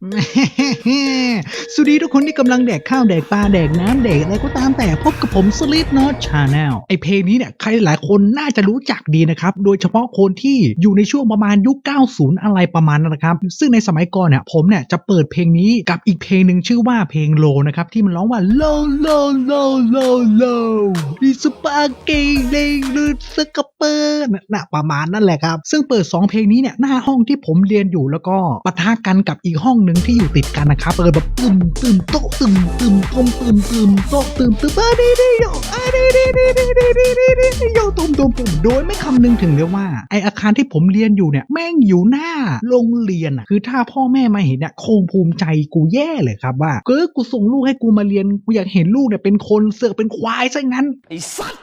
สวัสดีทุกคนที่กำลังแดกข้าวแดกปลาแดกน้ำแดกอะไรก็ตามแต่พบกับผม Sleep Not Channel ไอเพลงนี้เนี่ยใครหลายคนน่าจะรู้จักดีนะครับ โดยเฉพาะคนที่อยู่ในช่วงประมาณยุค 90 อะไรประมาณนั้นนะครับ ซึ่งในสมัยก่อนเนี่ยผมเนี่ยจะเปิดเพลงนี้กับอีกเพลงหนึ่งชื่อว่าเพลงโลนะครับ ที่มันร้องว่า low low low low low ดิสปาเกเลงลืดสก เปอร์น่ะประมาณนั่นแหละครับ ซึ่งเปิด 2 เพลงนี้เนี่ยหน้าห้องที่ผมเรียนอยู่แล้วก็ปะทะกันกับอีกห้องหนึ่งที่อยู่ติดกันนะครับเปิดแบบตึมตึมโต๊ะตึมตึมตมตึมตึมโต๊ะตึมตึมอะดีดีโยอะดีดีดีดีดีดีดีดีดีโยตุมตุมตุมโดยไม่คำนึงถึงเลยว่า ไออาคารที่ผมเรียนอยู่เนี่ยแม่งอยู่หน้าโรงเรียนอะคือถ้าพ่อแม่มาเห็นเนี่ยคงภูมิใจกูแย่เลยครับว่าเกิดกูส่งลูกให้กูมาเรียนกูอยากเห็นลูกเนี่ยเป็นคนเสือกเป็นควายซะงั้นไอ้สัตว์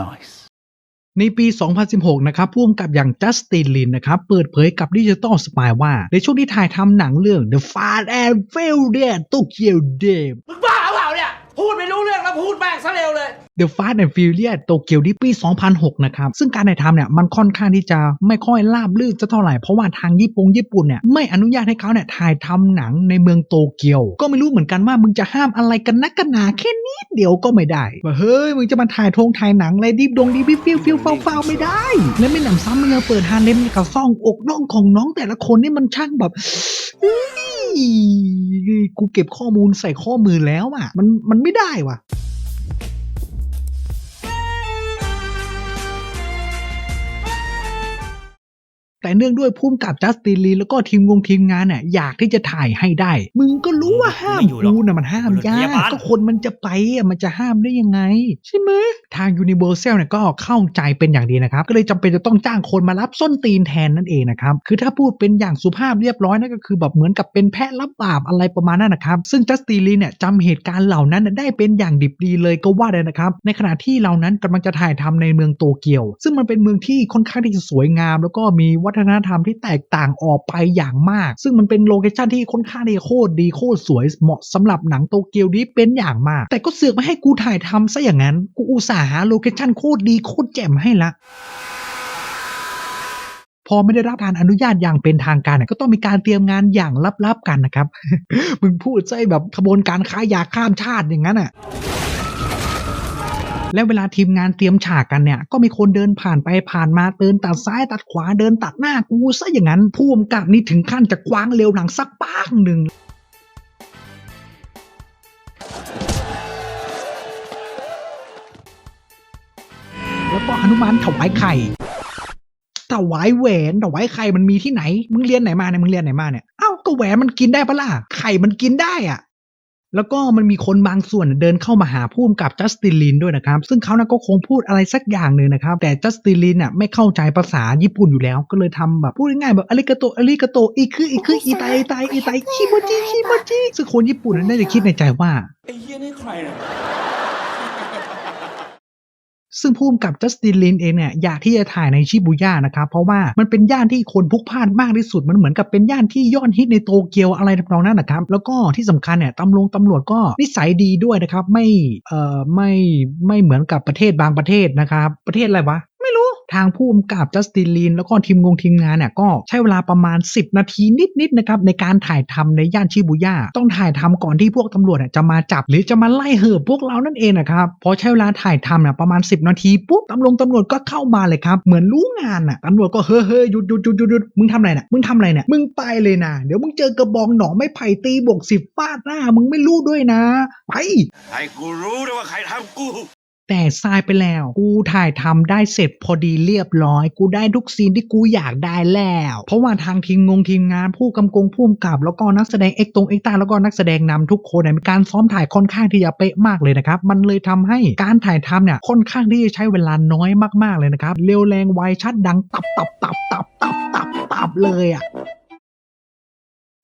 nice ในปี 2016 นะครับพ่วงกับอย่างจัสตินลินนะครับ เปิดเผยกับดิจิตอลสปายว่า ในช่วงที่ถ่ายทำหนังเรื่อง The Fast and Furious Tokyo Drift มึงบ้าเปล่าเนี่ย พูดไม่รู้เรื่องแล้วพูดแม่งซะเร็วเลย The Fast and Furious Tokyo ที่ปี 2006 นะครับ ซึ่งการถ่ายทำเนี่ยมันค่อนข้างที่จะไม่ค่อยราบรื่นจะเท่าไหร่ เพราะว่าทางญี่ปุ่งญี่ปุ่นเนี่ยไม่อนุญาตให้เขาเนี่ยถ่ายทำหนังในเมืองโตเกียว ก็ไม่รู้เหมือนกันว่ามึงจะห้ามอะไรกันนักกันหนาแค่นิดเดียวก็ไม่ได้ว่าเฮ้ยมึงจะมาถ่ายทงถ่ายหนังอะไรดิบดงดิบฟิวฟิวฟ้าวฟ้าไม่ได้ และไม่หนำซ้ำมึงยังเปิดฮาเลมกับซ่องอกน่องของน้องแต่ละคนนี่มันช่างแบบ กูเก็บข้อมูลใส่ข้อมือแล้วอะ มันมันไม่ได้ว่ะ แต่เนื่องด้วยพุ่มกับจัสตินลีแล้วก็ทีมงงทีมงานเนี่ยอยากที่จะถ่ายให้ได้ มึงก็รู้ว่าห้ามไม่อยู่หรอกกูนะมันห้ามยาโรงพยากบาลก็คนมันจะไปอะมันจะห้ามได้ยังไง ใช่ไหมทางยูนิเวอร์แซลเนี่ยก็เข้าใจเป็นอย่างดีนะครับ ก็เลยจำเป็นจะต้องจ้างคนมารับส้นตีนแทนนั่นเองนะครับคือถ้าพูดเป็นอย่างสุภาพเรียบร้อยนั่นก็คือแบบเหมือนกับเป็นแพะรับบาปอะไรประมาณนั้นนะครับ ซึ่งจัสตินลีเนี่ยจำเหตุการณ์เหล่านั้นน่ะได้เป็นอย่างดิบดีเลยก็ว่าได้นะครับ ในขณะที่เหล่านั้นกำลังจะถ่ายทำในเมืองโตเกียว ซึ่งมันเป็นเมืองที่ค่อนข้างที่จะสวยงาม แล้วก็มีวัฒนธรรมที่แตกต่างออกไปอย่างมาก ซึ่งมันเป็นโลเคชั่นที่ค่อนข้างที่จะโคตรดีโคตรสวยเหมาะสำหรับหนังโตเกียวนี้เป็นอย่างมาก แต่ก็เสือกไมาให้กูถ่ายทำซะอย่างนั้น กูอุตส่าห์หาโลเคชั่นโคตรดีโคตรแจ่มให้ละพอไม่ได้รับการอนุญาตอย่างเป็นทางการก็ต้องมีการเตรียมงานอย่างลับๆกันนะครับ มึงพูดใจแบบขบวนการค้ายาข้ามชาติอย่างนั้นอะ และเวลาทีมงานเตรียมฉากกันเนี่ย ก็มีคนเดินผ่านไปผ่านมาเดินตัดซ้ายตัดขวาเดินตัดหน้ากูซะอย่างนั้นผู้กำกับนี่ถึงขั้นจะคว้างเร็วหนังสักป้างหนึ่งแล้วก็หนุมานถวายไข่ถวายแหวนถวายไข่มันมีที่ไหน มึงเรียนไหนมาเนี่ยมึงเรียนไหนมาเนี่ยเอ้าก็แหวนมันกินได้ปะล่ะไข่มันกินได้อะ แล้วก็มันมีคนบางส่วนเดินเข้ามาหาผู้กำกับจัสตินลินด้วยนะครับ ซึ่งเขานะก็คงพูดอะไรสักอย่างหนึ่งนะครับ แต่จัสตินลินน่ะไม่เข้าใจภาษาญี่ปุ่นอยู่แล้ว ก็เลยทำแบบพูดง่ายๆแบบอาริกาโตอาริกาโตอีคืออีคืออีไตอีไตอีไตคิโมจิคิโมจิซึ่งคนญี่ปุ่นนั้นน่าจะคิดในใจว่าไอ้เหี้ยนี่ใครเนี่ย ซึ่งผู้กำกับจัสตินลินเองเนี่ยอยากที่จะถ่ายในชิบูย่านะครับ เพราะว่ามันเป็นย่านที่คนพลุกพล่านมากที่สุด มันเหมือนกับเป็นย่านที่ยอดฮิตในโตเกียวอะไรทำนองนั้นนะครับ แล้วก็ที่สำคัญเนี่ยตำรวจตำรวจก็นิสัยดีด้วยนะครับ ไม่เอ่อไม่ไม่เหมือนกับประเทศบางประเทศนะครับ ประเทศอะไรวะ ทางผู้กำกับจัสตินลินแล้วก็ทีมงงทีมงานเนี่ยก็ใช้เวลาประมาณ 10 นาทีนิดๆนะครับในการถ่ายทำในย่านชิบูย่าต้องถ่ายทำก่อนที่พวกตำรวจจะมาจับ หรือจะมาไล่เห่อพวกเรานั่นเองนะครับพอใช้เวลาถ่ายทำเนี่ยประมาณ 10 นาทีปุ๊บตำรวจตำรวจก็เข้ามาเลยครับเหมือนรู้งานน่ะตำรวจก็เฮ้ยเฮ้ยหยุดหยุดหยุดหยุดหยุดมึงทำอะไรน่ะมึงทำอะไรเนี่ยมึงไปเลยนะเดี๋ยวมึงเจอกระบองหนองไม่ไผ่ตีบวกสิบฟาดหน้ามึงไม่รู้ด้วยนะ ไปให้กูรู้ด้วยว่าใครทำกู แต่ทรายไปแล้ว กูถ่ายทำได้เสร็จพอดีเรียบร้อย กูได้ทุกซีนที่กูอยากได้แล้ว เพราะว่าทางทีมงงทีมงานผู้กำกงผู้กำกับ แล้วก็นักแสดงเอกตรงเอกตาแล้วก็นักแสดงนำทุกคนเนี่ยมีการซ้อมถ่ายค่อนข้างที่จะเป๊ะมากเลยนะครับ มันเลยทำให้การถ่ายทำเนี่ยค่อนข้างที่จะใช้เวลาน้อยมากๆเลยนะครับ เร็วแรงไวชัดดังตับตับตับตับตับตับตับเลยอะ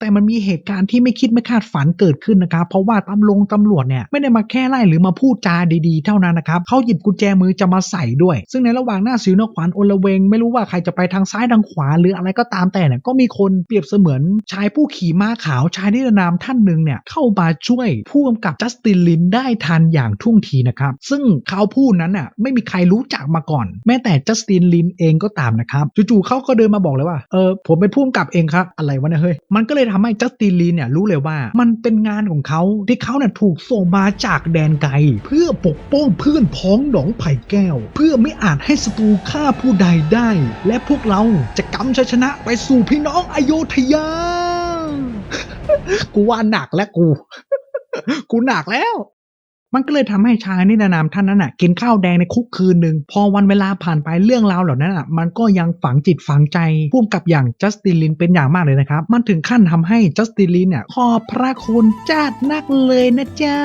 แต่มันมีเหตุการณ์ที่ไม่คิดไม่คาดฝันเกิดขึ้นนะครับ เพราะว่าตำรวจตำรวจเนี่ยไม่ได้มาแค่ไล่หรือมาพูดจาดีๆ เท่านั้นนะครับเขาหยิบกุญแจมือจะมาใส่ด้วย ซึ่งในระหว่างหน้าสิวหน้าขวัญโอลเวง ไม่รู้ว่าใครจะไปทางซ้ายทางขวา หรืออะไรก็ตามแต่เนี่ยก็มีคนเปรียบเสมือนชายผู้ขี่ม้าขาวชายนิรนามท่านหนึ่งเนี่ยเข้ามาช่วยผู้กำกับจัสตินลินได้ทันอย่างท่วงทีนะครับซึ่งเขาพูดนั้นน่ะไม่มีใครรู้จักมาก่อน แม้แต่จัสตินลินเองก็ตามนะครับจู่ๆเขาก็เดินมาบอกเลยว่าเออผมเป็นผู้กำกับเองครับอะไรวะเนี่ยเฮ้ยมันก็เลยททำให้จัสตินลีเนี่ยรู้เลยว่า มันเป็นงานของเขาที่เขาเนี่ยถูกส่งมาจากแดนไกล เพื่อปกป้องเพื่อนพ้องหนองไผ่แก้ว เพื่อไม่อาจให้ศัตรูฆ่าผู้ใดได้ และพวกเราจะกำชัยชนะไปสู่พี่น้องอโยธยา กูว่าหนักแล้วกู กูหนักแล้ว มันก็เลยทำให้ชายนิรนามท่านนั้นน่ะกินข้าวแดงในคุกคืนหนึ่งพอวันเวลาผ่านไปเรื่องราวเหล่านั้นอะมันก็ยังฝังจิตฝังใจพุ่มกับอย่างจัสตินลินเป็นอย่างมากเลยนะครับ มันถึงขั้นทำให้จัสตินลินเนี่ยขอบพระคุณจัดนักเลยนะเจ้า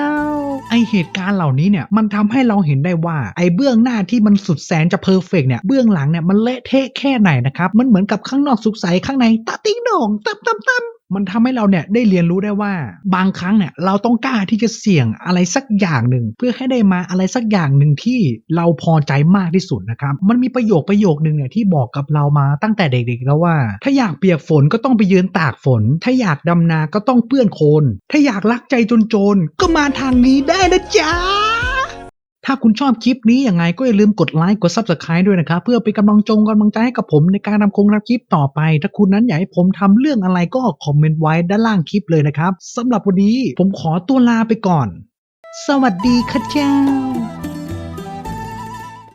ไอเหตุการณ์เหล่านี้เนี่ยมันทำให้เราเห็นได้ว่าไอเบื้องหน้าที่มันสุดแสนจะเพอร์เฟกเนี่ยเบื้องหลังเนี่ยมันเละเทะแค่ไหนนะครับมันเหมือนกับข้างนอกสุขใสข้างในตะติ้งโหน่งตั้มตั้มตั้ม มันทำให้เราเนี่ยได้เรียนรู้ได้ว่าบางครั้งเนี่ยเราต้องกล้าที่จะเสี่ยงอะไรสักอย่างหนึ่ง เพื่อให้ได้มาอะไรสักอย่างหนึ่งที่เราพอใจมากที่สุดนะครับ มันมีประโยคประโยคนึงเนี่ยที่บอกกับเรามาตั้งแต่เด็กๆแล้วว่า ถ้าอยากเปียกฝนก็ต้องไปยืนตากฝน ถ้าอยากดำนาก็ต้องเปื้อนโคลนถ้าอยากรักใจจนๆก็มาทางนี้ได้นะจ๊ะ ถ้าคุณชอบคลิปนี้ยังไงก็อย่าลืมกดไลค์กด Subscribe ด้วยนะครับ เพื่อเป็นกำลังจงกำลังใจให้กับผมในการทำโครงทำคลิปต่อไป ถ้าคุณนั้นอยากให้ผมทำเรื่องอะไรก็คอมเมนต์ไว้ด้านล่างคลิปเลยนะครับสำหรับวันนี้ผมขอตัวลาไปก่อน สวัสดีค่ะเจ้า